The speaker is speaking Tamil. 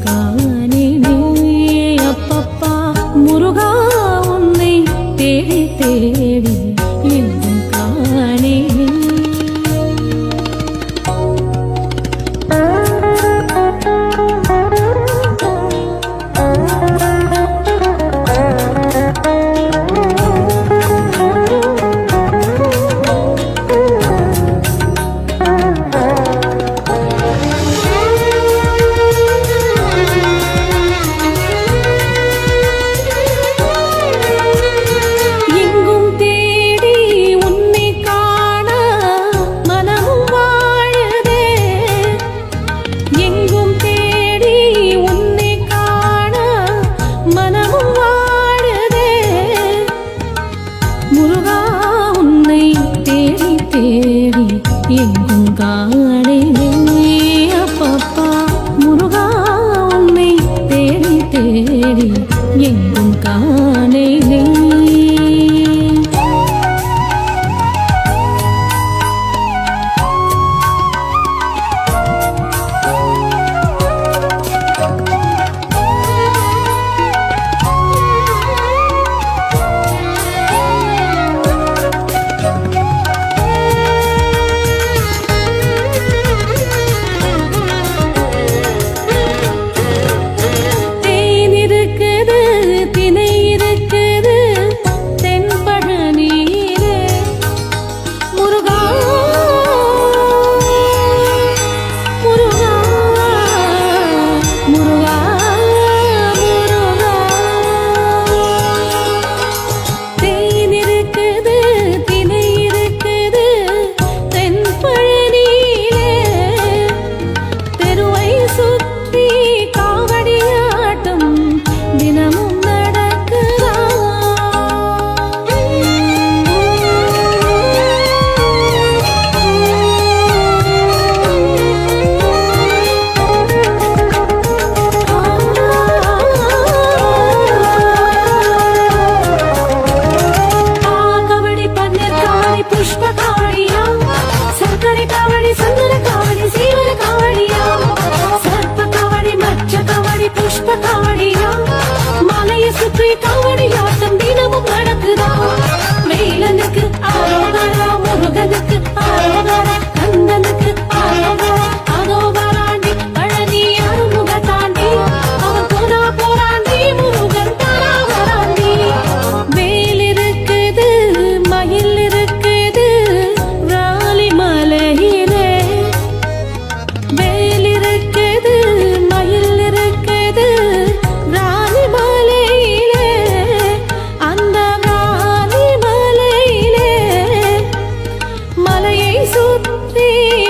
cỡ காணை சந்தன காவடி சீவன காவடியா சர்ப்ப காவடி மச்ச காவடி புஷ்ப காவடியா மலையை சுற்றி நடக்குதா? மேலனுக்கு ஆரோகரா முருகனுக்கு ஆரோகரா সূত্রে